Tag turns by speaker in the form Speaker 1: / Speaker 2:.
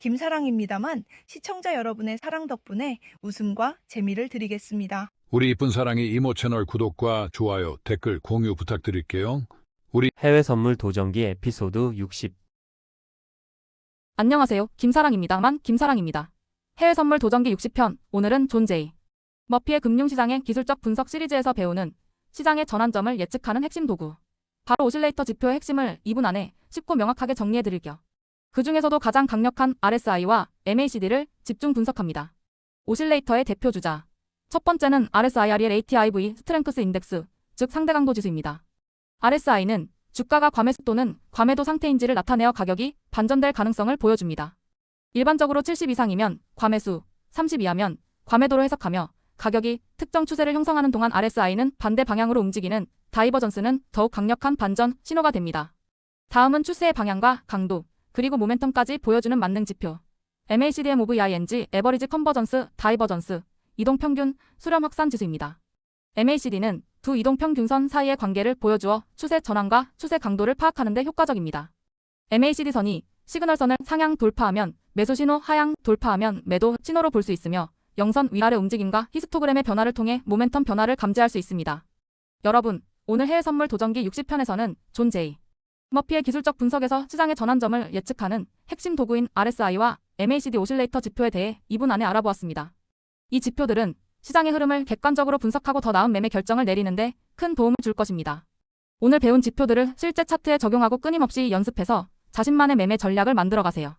Speaker 1: 김사랑입니다만 시청자 여러분의 사랑 덕분에 웃음과 재미를 드리겠습니다.
Speaker 2: 우리 이쁜 사랑이 이모 채널 구독과 좋아요, 댓글, 공유 부탁드릴게요.
Speaker 3: 해외 선물 도전기 에피소드 60
Speaker 4: 안녕하세요. 김사랑입니다만 김사랑입니다. 해외 선물 도전기 60편, 오늘은 존 제이. 머피의 금융시장의 기술적 분석 시리즈에서 배우는 시장의 전환점을 예측하는 핵심 도구. 바로 오실레이터 지표의 핵심을 2분 안에 쉽고 명확하게 정리해 드릴게요. 그 중에서도 가장 강력한 RSI와 MACD를 집중 분석합니다. 오실레이터의 대표 주자. 첫 번째는 RSIRL ATIV 스트렝크스 인덱스, 즉 상대 강도 지수입니다. RSI는 주가가 과매수 또는 과매도 상태인지를 나타내어 가격이 반전될 가능성을 보여줍니다. 일반적으로 70 이상이면 과매수, 30 이하면 과매도로 해석하며 가격이 특정 추세를 형성하는 동안 RSI는 반대 방향으로 움직이는 다이버전스는 더욱 강력한 반전 신호가 됩니다. 다음은 추세의 방향과 강도, 그리고 모멘텀까지 보여주는 만능 지표. MACDM 오브 ING 에버리지 컨버전스 다이버전스 이동 평균 수렴 확산 지수입니다. MACD는 두 이동 평균선 사이의 관계를 보여주어 추세 전환과 추세 강도를 파악하는 데 효과적입니다. MACD 선이 시그널선을 상향 돌파하면 매수 신호 하향 돌파하면 매도 신호로 볼 수 있으며 영선 위아래 움직임과 히스토그램의 변화를 통해 모멘텀 변화를 감지할 수 있습니다. 여러분, 오늘 해외 선물 도전기 60편에서는 존 제이 머피의 기술적 분석에서 시장의 전환점을 예측하는 핵심 도구인 RSI와 MACD 오실레이터 지표에 대해 2분 안에 알아보았습니다. 이 지표들은 시장의 흐름을 객관적으로 분석하고 더 나은 매매 결정을 내리는데 큰 도움을 줄 것입니다. 오늘 배운 지표들을 실제 차트에 적용하고 끊임없이 연습해서 자신만의 매매 전략을 만들어 가세요.